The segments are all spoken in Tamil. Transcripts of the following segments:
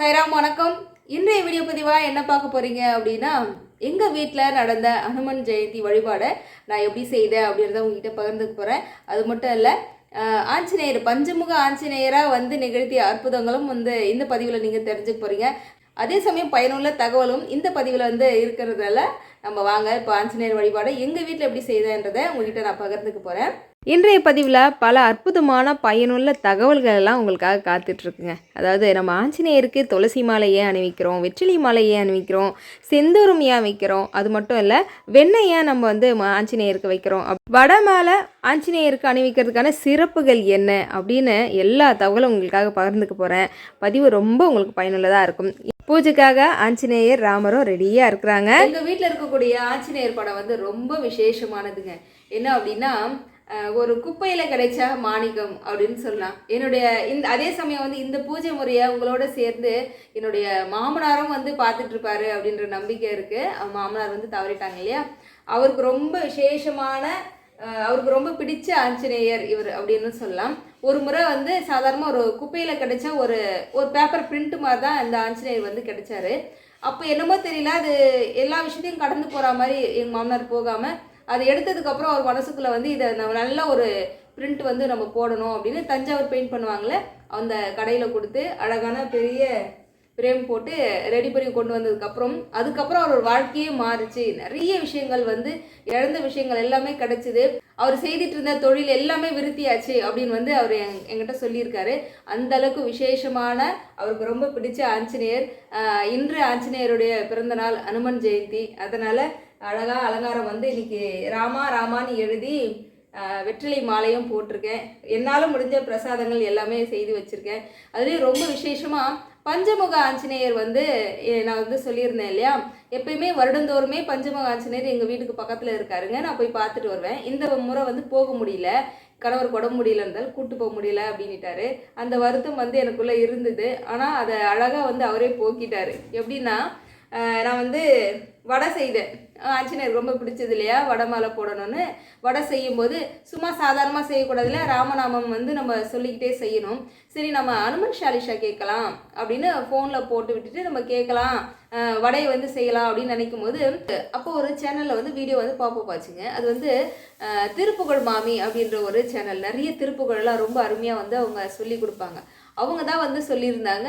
சைராம் வணக்கம். இன்றைய வீடியோ பதிவாக என்ன பார்க்க போகிறீங்க அப்படின்னா எங்கள் வீட்டில் நடந்த அனுமன் ஜெயந்தி வழிபாடை நான் எப்படி செய்தேன் அப்படின்றத உங்ககிட்ட பகிர்ந்துக்க போகிறேன் அது மட்டும் இல்லை ஆஞ்சநேயர் பஞ்சமுக ஆஞ்சநேயராக வந்து நிகழ்த்திய அற்புதங்களும் வந்து இந்த பதிவில் நீங்கள் தெரிஞ்சுக்க போகிறீங்க அதே சமயம் பயனுள்ள தகவலும் இந்த பதிவில் வந்து இருக்கிறதால நம்ம வாங்க. இப்போ ஆஞ்சநேயர் வழிபாடை எங்கள் வீட்டில் எப்படி செய்தேன்றதை உங்ககிட்ட நான் பகிர்ந்துக்க போகிறேன் இன்றைய பதிவில் பல அற்புதமான பயனுள்ள தகவல்கள் எல்லாம் உங்களுக்காக காத்துட்ருக்குங்க. அதாவது நம்ம ஆஞ்சநேயருக்கு துளசி மாலையே அணிவிக்கிறோம் வெற்றிலி மாலையே அணிவிக்கிறோம் செந்தூரம் ஏன் வைக்கிறோம் அது மட்டும் இல்லை வெண்ணெய் ஏன் நம்ம வந்து ஆஞ்சநேயருக்கு வைக்கிறோம். வட மாலை ஆஞ்சநேயருக்கு அணிவிக்கிறதுக்கான சிறப்புகள் என்ன அப்படின்னு எல்லா தகவலும் உங்களுக்காக பகிர்ந்துக்க போகிறேன் பதிவு ரொம்ப உங்களுக்கு பயனுள்ளதாக இருக்கும். பூஜைக்காக ஆஞ்சநேயர் ராமரும் ரெடியாக இருக்கிறாங்க. எங்கள் வீட்டில் இருக்கக்கூடிய ஆஞ்சநேயர் படம் வந்து ரொம்ப விசேஷமானதுங்க. என்ன அப்படின்னா ஒரு குப்பையில் கிடைச்ச மாணிக்கம் அப்படின்னு சொல்லலாம். என்னுடைய இந்த அதே சமயம் வந்து இந்த பூஜை முறையை உங்களோட சேர்ந்து என்னுடைய மாமனாரும் வந்து பார்த்துட்ருப்பாரு அப்படின்ற நம்பிக்கை இருக்குது மாமனார் வந்து தவறிட்டாங்க இல்லையா? அவருக்கு ரொம்ப விசேஷமான அவருக்கு ரொம்ப பிடிச்ச ஆஞ்சநேயர் இவர் அப்படின்னு சொல்லலாம். ஒரு முறை வந்து சாதாரணமாக ஒரு குப்பையில் கிடைச்ச ஒரு ஒரு பேப்பர் பிரிண்ட் மாதிரி தான் இந்த ஆஞ்சநேயர் வந்து கிடைச்சாரு. அப்போ என்னமோ தெரியல அது எல்லா விஷயத்தையும் கடந்து போகிற மாதிரி எங்கள் மாமனார் போகாமல் அதை எடுத்ததுக்கப்புறம் அவர் மனசுக்குள்ளே வந்து இதை நம்ம நல்ல ஒரு பிரிண்ட் வந்து நம்ம போடணும் அப்படின்னு தஞ்சாவூர் பெயிண்ட் பண்ணுவாங்கள்ல அந்த கடையில் கொடுத்து அழகான பெரிய பிரேம் போட்டு ரெடி பண்ணி கொண்டு வந்ததுக்கப்புறம் அதுக்கப்புறம் அவரோட வாழ்க்கையே மாறுச்சு. நிறைய விஷயங்கள் வந்து இழந்த விஷயங்கள் எல்லாமே கிடைச்சிது. அவர் செய்துட்டு இருந்த தொழில் எல்லாமே விருத்தியாச்சு அப்படின்னு வந்து அவர் எங் என்கிட்ட சொல்லியிருக்காரு. அந்த அளவுக்கு விசேஷமான அவருக்கு ரொம்ப பிடிச்ச ஆஞ்சநேயர் இன்று ஆஞ்சநேயருடைய பிறந்தநாள் அனுமன் ஜெயந்தி. அதனால் அழகாக அலங்காரம் வந்து இன்னைக்கு ராமா ராமான்னு எழுதி வெற்றிலை மாலையும் போட்டிருக்கேன். என்னால் முடிஞ்ச பிரசாதங்கள் எல்லாமே செய்து வச்சுருக்கேன். அதுலேயும் ரொம்ப விசேஷமாக பஞ்சமுக ஆஞ்சநேயர் வந்து நான் வந்து சொல்லியிருந்தேன் இல்லையா? எப்பயுமே வருடந்தோறுமே பஞ்சமுக ஆஞ்சநேயர் எங்கள் வீட்டுக்கு பக்கத்தில் இருக்காருங்க. நான் போய் பார்த்துட்டு வருவேன். இந்த முறை வந்து போக முடியல. கணவர் உடம்பு முடியல இருந்தால் கூட்டு போக முடியல அப்படின்னுட்டாரு. அந்த வருத்தம் வந்து எனக்குள்ளே இருந்தது. ஆனால் அதை அழகாக வந்து அவரே போக்கிட்டாரு. எப்படின்னா நான் வந்து வடை செய்தேன். ஆஞ்சநேயர் ரொம்ப பிடிச்சது இல்லையா? வடை மாலை போடணும்னு. வடை செய்யும்போது சும்மா சாதாரணமாக செய்யக்கூடாதுல ராமநாமம் வந்து நம்ம சொல்லிக்கிட்டே செய்யணும். சரி நம்ம அனுமன் ஷாலிஷா கேட்கலாம் அப்படின்னு ஃபோனில் போட்டு விட்டுட்டு நம்ம கேட்கலாம். வடை வடையை வந்து செய்யலாம் அப்படின்னு நினைக்கும் போது அப்போ ஒரு சேனலில் வந்து வீடியோ வந்து பார்ப்போம் பாச்சுங்க அது வந்து திருப்புகழ் மாமி அப்படின்ற ஒரு சேனல் நிறைய திருப்புகழ்லாம் ரொம்ப அருமையாக வந்து அவங்க சொல்லி கொடுப்பாங்க. அவங்க தான் வந்து சொல்லியிருந்தாங்க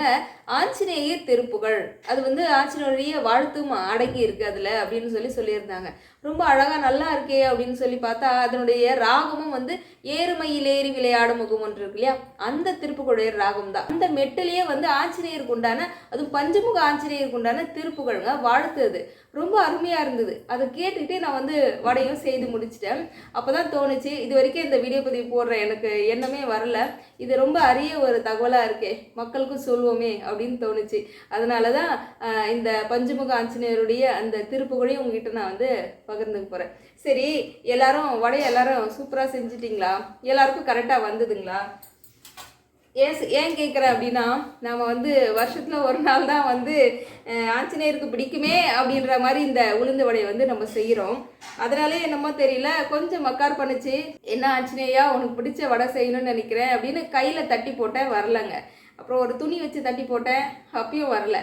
ஆஞ்சநேயர் திருப்புகழ். அது வந்து ஆஞ்சநேயருடைய வாழ்த்தும் அடங்கி இருக்கு அதில் அப்படின்னு சொல்லி சொல்லியிருந்தாங்க. ரொம்ப அழகாக நல்லா இருக்கே அப்படின்னு சொல்லி பார்த்தா அதனுடைய ராகமும் வந்து ஏறுமையிலேறி விளையாடும் முகம் ஒன்று இருக்கு இல்லையா? அந்த திருப்புகழுடைய ராகம் தான் அந்த மெட்டிலேயே வந்து ஆஞ்சநேயருக்கு உண்டான அதுவும் பஞ்சமுக ஆஞ்சநேயருக்கு உண்டான திருப்புகழுங்க வாழ்த்துது ரொம்ப அருமையாக இருந்தது. அதை கேட்டுக்கிட்டே நான் வந்து வடையும் செய்து முடிச்சிட்டேன். அப்போ தான் தோணுச்சு இது வரைக்கும் இந்த வீடியோ பதிவு போடுற எனக்கு எண்ணமே வரல. இது ரொம்ப அரிய ஒரு தகவல் நல்லா இருக்கே மக்களுக்கும் சொல்லுவோமே அப்படின்னு தோணுச்சு. அதனால தான் இந்த பஞ்சமுக ஆஞ்சநேயருடைய அந்த திருப்புகழையும் உங்ககிட்ட நான் வந்து பகிர்ந்துக்க போகிறேன் சரி எல்லாரும் வடையை எல்லாரும் சூப்பராக செஞ்சிட்டிங்களா? எல்லாருக்கும் கரெக்டாக வந்ததுங்களா? ஏன் ஏன் கேட்குறேன் அப்படின்னா நம்ம வந்து வருஷத்தில் ஒரு நாள் தான் வந்து ஆஞ்சநேயருக்கு பிடிக்குமே அப்படின்ற மாதிரி இந்த உளுந்து வடையை வந்து நம்ம செய்கிறோம் அதனாலே என்னமோ தெரியல கொஞ்சம் மக்கார் பண்ணுச்சு. என்ன ஆஞ்சநேயா உனக்கு பிடிச்ச வடை செய்யணும்னு நினைக்கிறேன் அப்படின்னு கையில் தட்டி போட்டேன் வரலங்க. அப்புறம் ஒரு துணி வச்சு தட்டி போட்டேன் அப்பயும் வரல.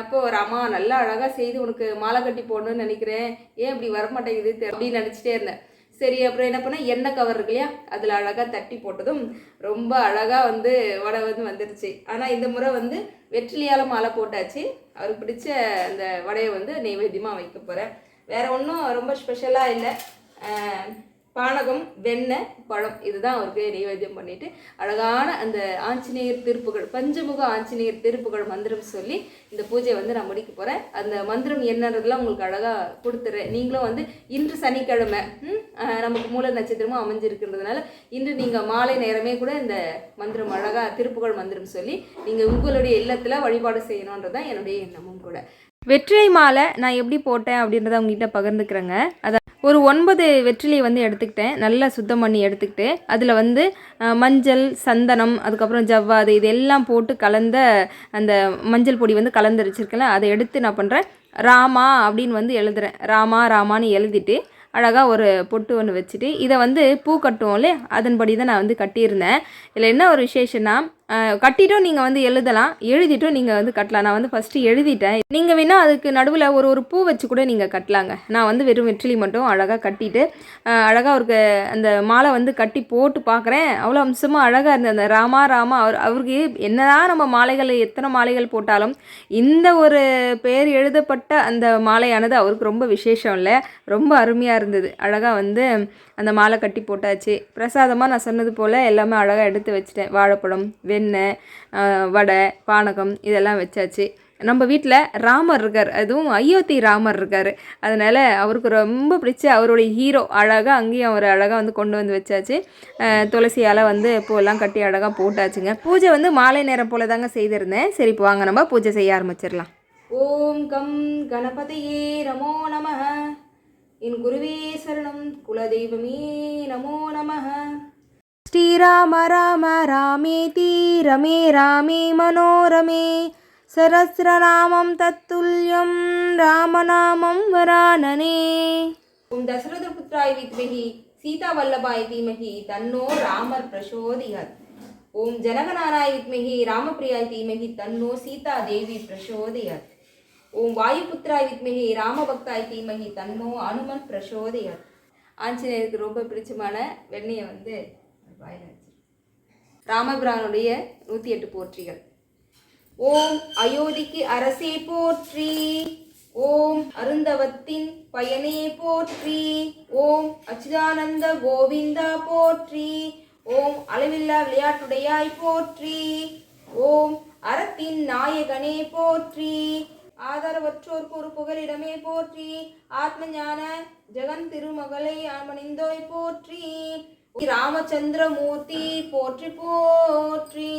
அப்போ ஒரு அம்மா நல்லா அழகாக செய்து உனக்கு மாலை கட்டி போடணும்னு நினைக்கிறேன். ஏன் இப்படி வரமாட்டேங்குது அப்படின்னு நினச்சிட்டே இருந்தேன். சரி அப்புறம் என்ன பண்ணால் எண்ணெய் கவர் இருக்கு இல்லையா? அதில் அழகாக தட்டி போட்டதும் ரொம்ப அழகாக வந்து வடை வந்து வந்துடுச்சு ஆனால் இந்த முறை வந்து வெற்றிலையால் மாலை போட்டாச்சு. அவருக்கு பிடிச்ச அந்த வடையை வந்து நெய்வேத்தியமாக வைக்க போகிறேன் வேறு ஒன்றும் ரொம்ப ஸ்பெஷலாக இல்லை. பானகம் வெண்ணெய் பழம் இதுதான் அவருக்கு நைவேத்தியம் பண்ணிட்டு அழகான அந்த ஆஞ்சநேயர் திருப்புகள் பஞ்சமுக ஆஞ்சநேயர் திருப்புகள் மந்திரம் சொல்லி இந்த பூஜையை வந்து நான் முடிக்க போகிறேன் அந்த மந்திரம் என்னன்றதுலாம் உங்களுக்கு அழகாக கொடுத்துட்றேன் நீங்களும் வந்து இன்று சனிக்கிழமை நமக்கு மூல நட்சத்திரமும் அமைஞ்சிருக்குன்றதுனால இன்று நீங்கள் மாலை நேரமே கூட இந்த மந்திரம் அழகாக திருப்புகழ் மந்திரம் சொல்லி நீங்கள் உங்களுடைய இல்லத்தில் வழிபாடு செய்யணுன்றது தான் என்னுடைய எண்ணமும் கூட. வெற்றிலை மாலை நான் எப்படி போட்டேன் அப்படின்றத உங்ககிட்ட பகிர்ந்துக்கிறேங்க. அதை ஒரு ஒன்பது வெற்றிலையை வந்து எடுத்துக்கிட்டேன். நல்லா சுத்தம் பண்ணி எடுத்துக்கிட்டு அதில் வந்து மஞ்சள் சந்தனம் அதுக்கப்புறம் ஜவ்வாது இது எல்லாம் போட்டு கலந்த அந்த மஞ்சள் பொடி வந்து கலந்து வச்சுருக்கேன்ல அதை எடுத்து நான் பண்ணுறேன் ராமா அப்படின்னு வந்து எழுதுறேன். ராமா ராமான்னு எழுதிட்டு அழகாக ஒரு பொட்டு ஒன்று வச்சுட்டு இதை வந்து பூ கட்டுவோம்ல அதன்படி தான் நான் வந்து கட்டியிருந்தேன். இதில் என்ன ஒரு விசேஷம்னா கட்டிட்டும் நீங்கள் வந்து எழுதலாம். எழுதிட்டும் நீங்கள் வந்து கட்டலாம். நான் வந்து ஃபஸ்ட்டு எழுதிட்டேன். நீங்கள் வேணால் அதுக்கு நடுவில் ஒரு ஒரு பூ வச்சு கூட நீங்கள் கட்டலாங்க. நான் வந்து வெறும் வெற்றிலி மட்டும் அழகாக கட்டிட்டு அழகாக அவருக்கு அந்த மாலை வந்து கட்டி போட்டு பார்க்குறேன் அவ்வளோ அம்சமாக அழகாக இருந்தது. அந்த ராமா ராமா அவர் அவருக்கு என்னதான் நம்ம மாலைகள் எத்தனை மாலைகள் போட்டாலும் இந்த ஒரு பேர் எழுதப்பட்ட அந்த மாலையானது அவருக்கு ரொம்ப விசேஷம் இல்லை. ரொம்ப அருமையாக இருந்தது. அழகாக வந்து அந்த மாலை கட்டி போட்டாச்சு. பிரசாதமாக நான் சொன்னது போல் எல்லாமே அழகாக எடுத்து வச்சுட்டேன். வாழைப்பழம் வெண்ணெய் வடை பானகம் இதெல்லாம் வச்சாச்சு. நம்ம வீட்டில் ராமர் இருக்கார். அதுவும் அயோத்தி ராமர் இருக்கார். அதனால் அவருக்கு ரொம்ப பிடிச்ச அவருடைய ஹீரோ அழகாக அங்கேயும் அவர் அழகாக வந்து கொண்டு வந்து வச்சாச்சு. துளசியால் வந்து பூவெல்லாம் கட்டி அழகாக போட்டாச்சுங்க. பூஜை வந்து மாலை நேரம் போல தாங்க செய்திருந்தேன். சரி இப்போ வாங்க நம்ம பூஜை செய்ய ஆரம்பிச்சிடலாம். ஓம் கம் கணபதியே நமோ நமः என் குருவே சரணம். குலதெய்வமே நமோ நம ஸ்ரீராம ராம ராமேதி ரமே ராமே மனோரமே. சரஸ்ரநாமம் தத்துல்யம் ராமநாமம் வரானனே. ஓம் தசரதபுத்திராய் வித்மகி சீதா வல்லபாய் தீமகி தன்னோ ராமர் பிரசோதியத் ஓம் ஜனகநாராய் வித்மகி ராமபிரியாய் தீமகி தன்னோ சீதா தேவி பிரசோதியத் ஓம் வாயுபுத்திராய் வித்மகி ராமபக்தாய் தீமகி தன்மோ அனுமன் பிரசோதியாத் ஆஞ்சநேயருக்கு ரொம்ப பிடிச்சமான வெண்ணையை வந்து வாயில வச்சிருக்கேன். ராமபிரானுடைய நூற்றி எட்டு போற்றிகள் ஓம் அயோத்திக்கு அரசே போற்றி ஓம் அருந்தவத்தின் பயனே போற்றி ஓம் அச்சுதானந்த கோவிந்தா போற்றி ஓம் அளவில்லா விளையாட்டுடையாய் போற்றி ஓம் அறத்தின் நாயகனே போற்றி ஆதரவற்றோர்க்கு ஒரு புகலிடமே போற்றி. ஆத்ம ஞான ஜெகன் திருமகளை அமணிந்தோய் போற்றி. ராமச்சந்திரமூர்த்தி போற்றி போற்றி.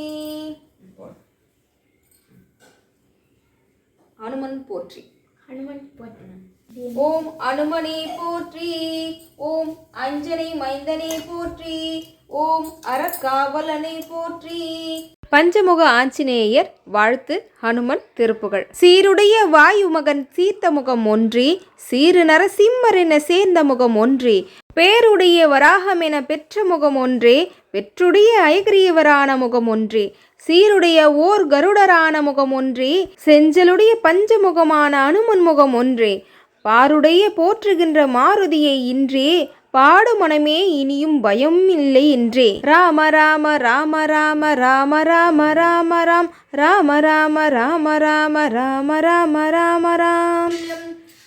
அனுமன் போற்றி. ஹனுமன் போற்றி. ஓம் அனுமனே போற்றி. ஓம் அஞ்சனை மைந்தனே போற்றி. ஓம் அறக்காவலனை போற்றி. பஞ்சமுக ஆஞ்சநேயர் வாழ்த்து ஹனுமன் திருப்புகள் சீருடைய வாயு மகன் சீர்த்த முகம் ஒன்றி சீரு நரசிம்மரென சேர்ந்த முகம் ஒன்றி பேருடைய வராகம் என பெற்ற முகம் ஒன்றே வெற்றுடைய ஐகிரியவரான முகம் ஒன்றே சீருடைய ஓர் கருடரான முகம் ஒன்றே செஞ்சலுடைய பஞ்சமுகமான அனுமன் முகம் ஒன்றே பாருடைய போற்றுகின்ற மாருதியை இன்றே பாடு மனமே இனியும் பயம் இல்லை என்றே ராம ராம ராம ராம ராம ராம ராம ராம் ராம ராம ராம ராம ராம ராம ராம ராம்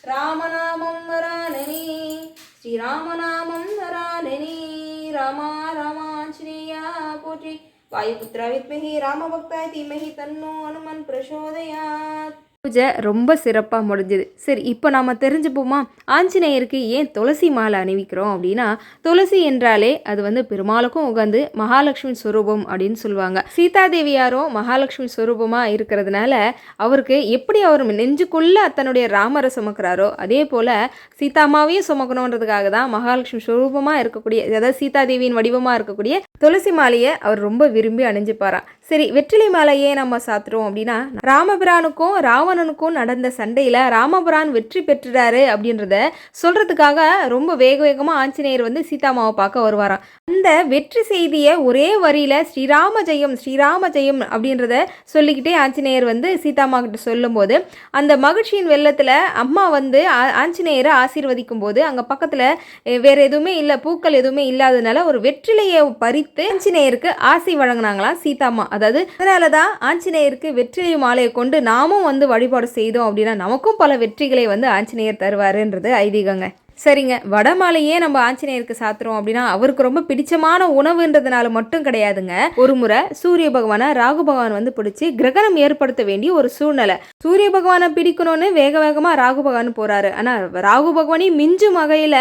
ராமநாமம் வரானனே ஸ்ரீராமநாமம் வரானனே ராமா ராமாஞ்சனேயா போற்றி வாயுபுத்ரா வித்மகி ராமபக்தாய் தீமகி தன்னோ அனுமன் பிரசோதயாத் பூஜை ரொம்ப சிறப்பாக முடிஞ்சுது. சரி இப்போ நாம் தெரிஞ்சுப்போமா ஆஞ்சநேயருக்கு ஏன் துளசி மாலை அணிவிக்கிறோம் அப்படின்னா துளசி என்றாலே அது வந்து பெருமாளுக்கும் உகந்து மகாலட்சுமி ஸ்வரூபம் அப்படின்னு சொல்லுவாங்க. சீதாதேவியாரும் மகாலட்சுமி ஸ்வரூபமாக இருக்கிறதுனால அவருக்கு எப்படி அவர் நெஞ்சுக்குள்ள தன்னுடைய ராமரை சுமக்கிறாரோ அதே போல் சீதாமாவையும் சுமக்கணுன்றதுக்காக தான் மகாலட்சுமி ஸ்வரூபமாக இருக்கக்கூடிய அதாவது சீதாதேவியின் வடிவமாக இருக்கக்கூடிய துளசி மாலையை அவர் ரொம்ப விரும்பி அணிஞ்சுப்பாராம். சரி வெற்றிலை மாலையே நம்ம சாத்துறோம் அப்படின்னா ராமபிரானுக்கும் ராவணனுக்கும் நடந்த சண்டையில் ராமபுரான் வெற்றி பெற்றுறாரு அப்படின்றத சொல்கிறதுக்காக ரொம்ப வேக வேகமாக ஆஞ்சநேயர் வந்து சீதாமாவை பார்க்க வருவாராம். அந்த வெற்றி செய்தியை ஒரே வரியில் ஸ்ரீராம ஜெயம் ஸ்ரீராம ஜெயம் அப்படின்றத சொல்லிக்கிட்டே ஆஞ்சநேயர் வந்து சீதாமா கிட்ட சொல்லும்போது அந்த மகிழ்ச்சியின் வெள்ளத்தில் அம்மா வந்து ஆஞ்சநேயரை ஆசீர்வதிக்கும் போது அங்கே பக்கத்தில் வேறு எதுவுமே இல்லை பூக்கள் எதுவுமே இல்லாததுனால ஒரு வெற்றிலையை பறித்து ஆஞ்சநேயருக்கு ஆசை வழங்கினாங்களாம் சீதாமா. அதாவது அதனால தான் ஆஞ்சநேயருக்கு வெற்றிலை மாலையை கொண்டு நாமும் வந்து வழிபாடு செய்தோம் அப்படின்னா நமக்கும் பல வெற்றிகளை வந்து ஆஞ்சநேயர் தருவாருன்றது ஐதீகங்க. சரிங்க. வடமாலையே நம்ம ஆஞ்சநேயருக்கு சாத்துறோம் அப்படின்னா அவருக்கு ரொம்ப பிடிச்சமான உணவுன்றதுனால மட்டும் கிடையாதுங்க. ஒரு முறை சூரிய பகவானை ராகு பகவான் வந்து பிடிச்சி கிரகணம் ஏற்படுத்த வேண்டிய ஒரு சூழ்நிலை. சூரிய பகவானை பிடிக்கணும்னு வேக வேகமாக ராகு பகவான் போறாரு. ஆனால் ராகு பகவானையும் மிஞ்சும் வகையில்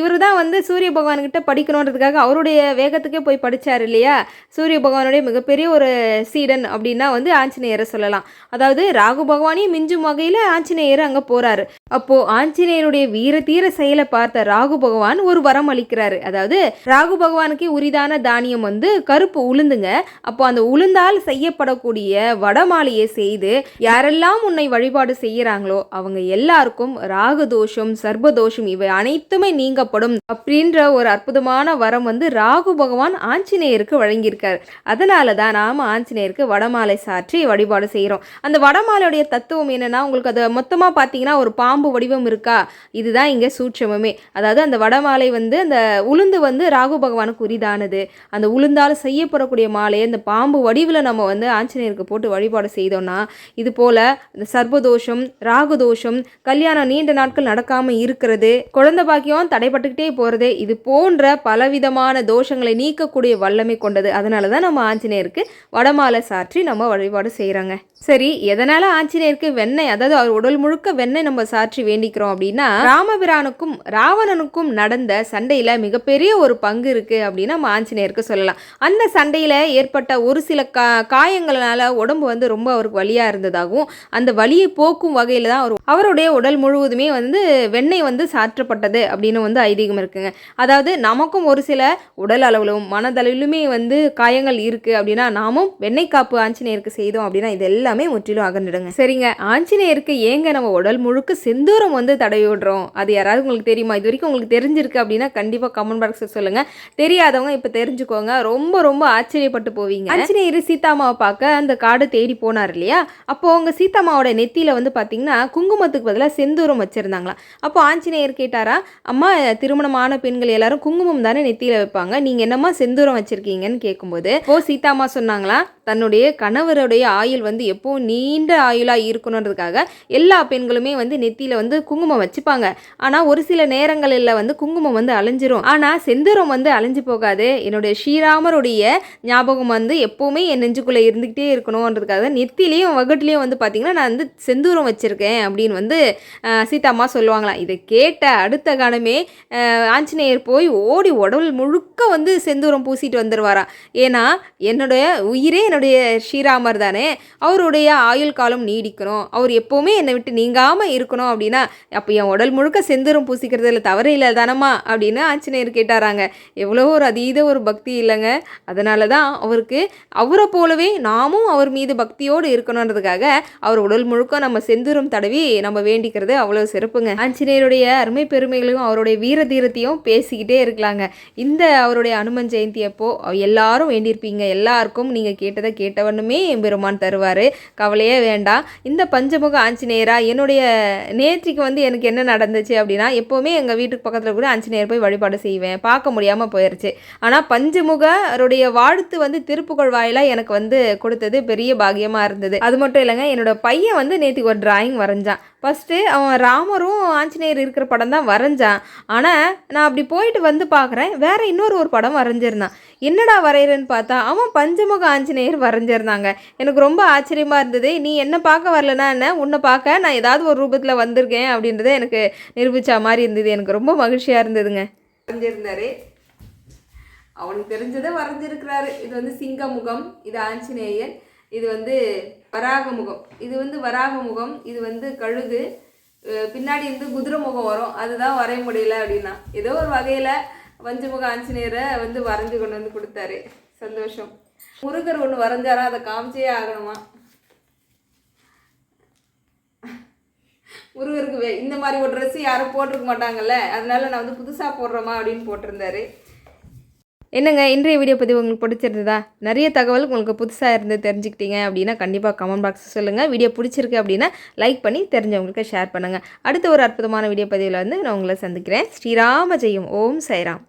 இவர் தான் வந்து சூரிய பகவான்கிட்ட படிக்கணுன்றதுக்காக அவருடைய வேகத்துக்கே போய் படிச்சார் இல்லையா? சூரிய பகவானுடைய மிகப்பெரிய ஒரு சீடன் அப்படின்னா வந்து ஆஞ்சநேயரை சொல்லலாம். அதாவது ராகு பகவானையும் மிஞ்சும் வகையில் ஆஞ்சநேயர் அங்கே போறாரு. அப்போ ஆஞ்சநேயருடைய வீர தீர செயல் மேலே பார்த்த ராகு பகவான் ஒரு வரம் அளிக்கிறாரு. அதாவது ராகு பகவானுக்கு உரிதான தானியம் வந்து கருப்பு உளுந்துங்க. அப்போ அந்த உளுந்தால் செய்யப்படக்கூடிய வடமாலையை செய்து யாரெல்லாம் உன்னை வழிபாடு செய்யறாங்களோ அவங்க எல்லாருக்கும் ராகு தோஷம் சர்பதோஷம் இவை அனைத்துமே நீங்கப்படும் அப்படின்ற ஒரு அற்புதமான வரம் வந்து ராகு பகவான் ஆஞ்சநேயருக்கு வழங்கியிருக்கார். அதனால தான் நாம ஆஞ்சநேயருக்கு வடமாலை சாற்றி வழிபாடு செய்கிறோம் அந்த வடமாலையுடைய தத்துவம் என்னன்னா உங்களுக்கு அதை மொத்தமாக பார்த்தீங்கன்னா ஒரு பாம்பு வடிவம் இருக்கா? இதுதான் இங்கே சூட்சமமே அதாவது அந்த வடமாலை வந்து அந்த உளுந்து வந்து ராகு பகவானுக்கு உரிதானது. அந்த உளுந்தால் செய்யப்படக்கூடிய மாலையை அந்த பாம்பு வடிவில் நம்ம வந்து ஆஞ்சநேயருக்கு போட்டு வழிபாடு செய்தோம்னா இது போல் இந்த சர்வதோஷம் ராகு தோஷம் கல்யாணம் நீண்ட நாட்கள் நடக்காமல் இருக்கிறது குழந்தை பாக்கியம் தடைப்பட்டுக்கிட்டே போகிறது இது போன்ற பலவிதமான தோஷங்களை நீக்கக்கூடிய வல்லமை கொண்டது. அதனால தான் நம்ம ஆஞ்சநேயருக்கு வடமாலை சாற்றி நம்ம வழிபாடு செய்கிறாங்க சரி எதனால ஆஞ்சநேயருக்கு வெண்ணெய் அதாவது அவர் உடல் முழுக்க வெண்ணெய் நம்ம சாற்றி வேண்டிக்கிறோம் அப்படின்னா ராமபிரானுக்கும் ராவணனுக்கும் நடந்த சண்டையில் மிகப்பெரிய ஒரு பங்கு இருக்குது அப்படின்னு நம்ம ஆஞ்சநேயருக்கு சொல்லலாம். அந்த சண்டையில் ஏற்பட்ட ஒரு சில கா காயங்களால உடம்பு வந்து ரொம்ப அவருக்கு வலியாக இருந்ததாகவும் அந்த வலியை போக்கும் வகையில் தான் அவர் அவருடைய உடல் முழுவதுமே வந்து வெண்ணெய் வந்து சாற்றப்பட்டது அப்படின்னு வந்து ஐதீகம் இருக்குங்க. அதாவது நமக்கும் ஒரு சில உடல் அளவிலும் மனதளவிலுமே வந்து காயங்கள் இருக்குது அப்படின்னா நாமும் வெண்ணெய் காப்பு ஆஞ்சநேயருக்கு செய்தோம் அப்படின்னா இது எல்லாமே முற்றிலும் அகன்றுடுங்க. சரிங்க. ஆஞ்சநேயருக்கு ஏங்க நம்ம உடல் முழுக்க செந்தூரம் வந்து தடவி விடுறோம்? அது யாராவது உங்களுக்கு தெரியுமா? இது வரைக்கும் உங்களுக்கு தெரிஞ்சிருக்கு அப்படின்னா கண்டிப்பாக கமெண்ட் பாக்ஸில் சொல்லுங்க. தெரியாதவங்க இப்போ தெரிஞ்சுக்கோங்க. ரொம்ப ரொம்ப ஆச்சரியப்பட்டு போவீங்க. ஆஞ்சநேயர் சீதாமாவை பார்க்க அந்த காடு தேடி போனார் இல்லையா? அப்போ அவங்க சீதாமாவோட நெத்தியில வந்து பார்த்தீங்கன்னா குங்குமத்துக்கு பதிலாக செந்தூரம் வச்சிருந்தாங்களாம். அப்போ ஆஞ்சநேயர் கேட்டாரா அம்மா திருமணமான பெண்கள் எல்லாரும் குங்குமம் தானே நெத்தியில வைப்பாங்க. நீங்க என்னம்மா செந்தூரம் வச்சிருக்கீங்கன்னு கேட்கும்போது ஓ சீதாமா சொன்னாங்களா தன்னுடைய கணவருடைய ஆயுள் வந்து எப்போவும் நீண்ட ஆயுளாக இருக்கணுன்றதுக்காக எல்லா பெண்களுமே வந்து நெத்தியில் வந்து குங்குமம் வச்சுப்பாங்க. ஆனால் ஒரு சில நேரங்களில் வந்து குங்குமம் வந்து அலைஞ்சிரும் ஆனால் செந்தூரம் வந்து அலைஞ்சு போகாது. என்னுடைய ஸ்ரீராமருடைய ஞாபகம் வந்து எப்போவுமே என் நெஞ்சுக்குள்ளே இருந்துக்கிட்டே இருக்கணும்ன்றதுக்காக நெத்திலையும் வகுட்டிலையும் வந்து பார்த்திங்கன்னா நான் வந்து செந்தூரம் வச்சுருக்கேன் அப்படின்னு வந்து சீதாம்மா சொல்லுவாங்களாம். இதை கேட்ட அடுத்த காலமே ஆஞ்சநேயர் போய் ஓடி உடல் முழுக்க வந்து செந்தூரம் பூசிட்டு வந்துடுவாராம் ஏன்னா என்னுடைய உயிரே என்னுடைய ஸ்ரீராமர் தானே. அவருடைய ஆயுள் காலம் நீடிக்கணும். அவர் எப்போவுமே என்னை விட்டு நீங்காமல் இருக்கணும் அப்படின்னா அப்போ என் உடல் முழுக்க செந்தூரம் யோசிக்கிறதுல தவறு இல்லை தானம்மா? அப்படின்னு ஆஞ்சநேயர் கேட்டாராங்க. எவ்வளோ ஒரு அதீத ஒரு பக்தி இல்லைங்க. அதனால தான் அவருக்கு அவரை போலவே நாமும் அவர் மீது பக்தியோடு இருக்கணுன்றதுக்காக அவர் உடல் முழுக்க நம்ம செந்தூரம் தடவி நம்ம வேண்டிக்கிறது அவ்வளோ சிறப்புங்க. ஆஞ்சநேயருடைய அருமை பெருமைகளையும் அவருடைய வீர தீரத்தையும் பேசிக்கிட்டே இருக்கலாங்க. இந்த அவருடைய அனுமன் ஜெயந்தி அப்போ எல்லாரும் வேண்டியிருப்பீங்க. எல்லாருக்கும் நீங்கள் கேட்டதை கேட்டவண்ணுமே பெருமான் தருவார். கவலையே வேண்டாம். இந்த பஞ்சமுக ஆஞ்சநேயரா என்னுடைய நேற்றிக்கு வந்து எனக்கு என்ன நடந்துச்சு அப்படின்னா எப்போ எப்போவுமே எங்கள் வீட்டுக்கு பக்கத்தில் கூட ஆஞ்சநேயர் போய் வழிபாடு செய்வேன். பார்க்க முடியாமல் போயிடுச்சு ஆனால் பஞ்சமுகருடைய வாழ்த்து வந்து திருப்புகழ் வாயிலாக எனக்கு வந்து கொடுத்தது பெரிய பாக்கியமாக இருந்தது. அது மட்டும் இல்லைங்க என்னோட பையன் வந்து நேற்றுக்கு ஒரு டிராயிங் வரைஞ்சான். ஃபஸ்ட்டு அவன் ராமரும் ஆஞ்சநேயர் இருக்கிற படம் தான் வரைஞ்சான். ஆனால் நான் அப்படி போயிட்டு வந்து பார்க்குறேன் வேற இன்னொரு ஒரு படம் வரைஞ்சிருந்தான். என்னடா வரைகிறேன்னு பார்த்தா அவன் பஞ்சமுக ஆஞ்சநேயர் வரைஞ்சிருந்தாங்க. எனக்கு ரொம்ப ஆச்சரியமாக இருந்தது நீ என்ன பார்க்க வரலனா என்ன? உன்னை பார்க்க நான் ஏதாவது ஒரு ரூபத்தில் வந்திருக்கேன் அப்படின்றத எனக்கு நிரூபித்த மாதிரி இருந்தது. எனக்கு ரொம்ப மகிழ்ச்சியாக இருந்ததுங்க. வரைஞ்சிருந்தாரு. அவனுக்கு தெரிஞ்சதை வரைஞ்சிருக்கிறாரு. இது வந்து சிங்கமுகம் இது ஆஞ்சநேயர். இது வந்து வராக முகம் இது வந்து வராக முகம் இது வந்து கழுகு பின்னாடி வந்து குதிரை முகம் வரும். அதுதான் வரைய முடியல அப்படின்னா. ஏதோ ஒரு வகையில் வஞ்சமுக ஆஞ்சநேயரை வந்து வரைஞ்சு கொண்டு வந்து கொடுத்தாரு. சந்தோஷம். முருகர் ஒன்று வரைஞ்சாரா? அதை காமிச்சே ஆகணுமா? முருகருக்கு வே- இந்த மாதிரி ஒரு ட்ரெஸ்ஸு யாரும் போட்டிருக்க மாட்டாங்கல்ல. அதனால நான் வந்து புதுசாக போடுறோமா அப்படின்னு போட்டிருந்தாரு. என்னங்க இன்றைய வீடியோ பதிவு உங்களுக்கு பிடிச்சிருந்ததா? நிறைய தகவல் உங்களுக்கு புதுசாக இருந்து தெரிஞ்சுக்கிட்டீங்க அப்படின்னா கண்டிப்பாக கமெண்ட் பாக்ஸ் சொல்லுங்கள் வீடியோ பிடிச்சிருக்கு அப்படின்னா லைக் பண்ணி தெரிஞ்சவங்களுக்கு ஷேர் பண்ணுங்கள் அடுத்த ஒரு அற்புதமான வீடியோ பதிவில் வந்து நான் உங்களை சந்திக்கிறேன். ஸ்ரீராம ஜெயம். ஓம் சைராம்.